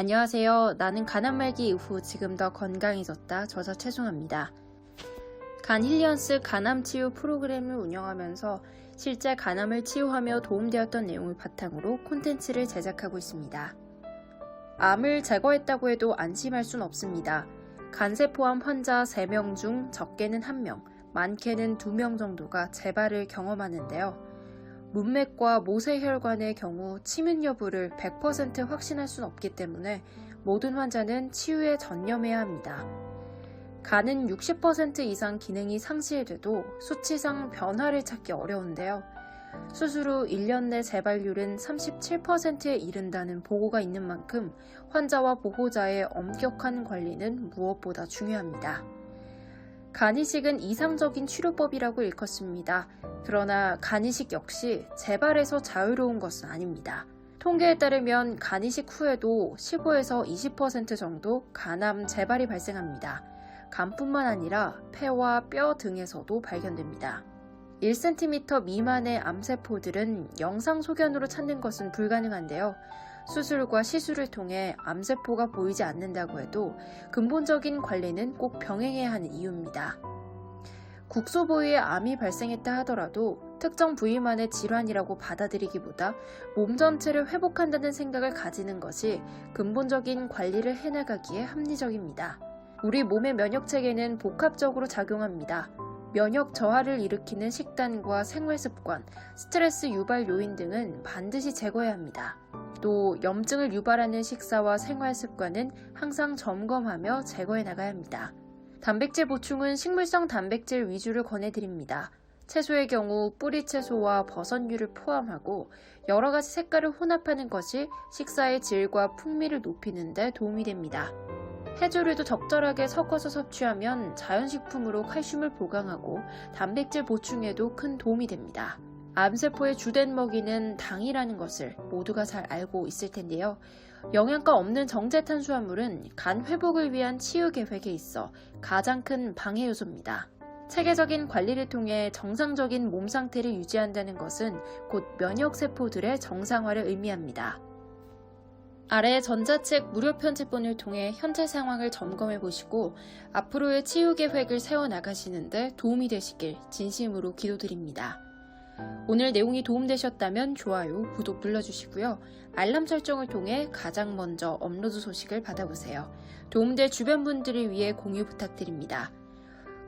안녕하세요. 나는 간암 말기 이후 지금 더 건강해졌다. 저자 최송합니다. 간 힐리언스 간암 치유 프로그램을 운영하면서 실제 간암을 치유하며 도움되었던 내용을 바탕으로 콘텐츠를 제작하고 있습니다. 암을 제거했다고 해도 안심할 순 없습니다. 간세포암 환자 3명 중 적게는 1명, 많게는 2명 정도가 재발을 경험하는데요. 문맥과 모세혈관의 경우 치명 여부를 100% 확신할 수는 없기 때문에 모든 환자는 치유에 전념해야 합니다. 간은 60% 이상 기능이 상실돼도 수치상 변화를 찾기 어려운데요. 수술 후 1년 내 재발률은 37%에 이른다는 보고가 있는 만큼 환자와 보호자의 엄격한 관리는 무엇보다 중요합니다. 간이식은 이상적인 치료법이라고 일컫습니다. 그러나 간이식 역시 재발에서 자유로운 것은 아닙니다. 통계에 따르면 간이식 후에도 15에서 20% 정도 간암 재발이 발생합니다. 간뿐만 아니라 폐와 뼈 등에서도 발견됩니다. 1cm 미만의 암세포들은 영상 소견으로 찾는 것은 불가능한데요. 수술과 시술을 통해 암세포가 보이지 않는다고 해도 근본적인 관리는 꼭 병행해야 하는 이유입니다. 국소 부위에 암이 발생했다 하더라도 특정 부위만의 질환이라고 받아들이기보다 몸 전체를 회복한다는 생각을 가지는 것이 근본적인 관리를 해나가기에 합리적입니다. 우리 몸의 면역 체계는 복합적으로 작용합니다. 면역 저하를 일으키는 식단과 생활 습관, 스트레스 유발 요인 등은 반드시 제거해야 합니다. 또 염증을 유발하는 식사와 생활 습관은 항상 점검하며 제거해 나가야 합니다. 단백질 보충은 식물성 단백질 위주를 권해드립니다. 채소의 경우 뿌리 채소와 버섯류를 포함하고 여러 가지 색깔을 혼합하는 것이 식사의 질과 풍미를 높이는 데 도움이 됩니다. 해조류도 적절하게 섞어서 섭취하면 자연식품으로 칼슘을 보강하고 단백질 보충에도 큰 도움이 됩니다. 암세포의 주된 먹이는 당이라는 것을 모두가 잘 알고 있을 텐데요. 영양가 없는 정제 탄수화물은 간 회복을 위한 치유 계획에 있어 가장 큰 방해 요소입니다. 체계적인 관리를 통해 정상적인 몸 상태를 유지한다는 것은 곧 면역 세포들의 정상화를 의미합니다. 아래 전자책 무료 편집본을 통해 현재 상황을 점검해 보시고 앞으로의 치유 계획을 세워 나가시는데 도움이 되시길 진심으로 기도드립니다. 오늘 내용이 도움되셨다면 좋아요, 구독 눌러주시고요. 알람 설정을 통해 가장 먼저 업로드 소식을 받아보세요. 도움될 주변 분들을 위해 공유 부탁드립니다.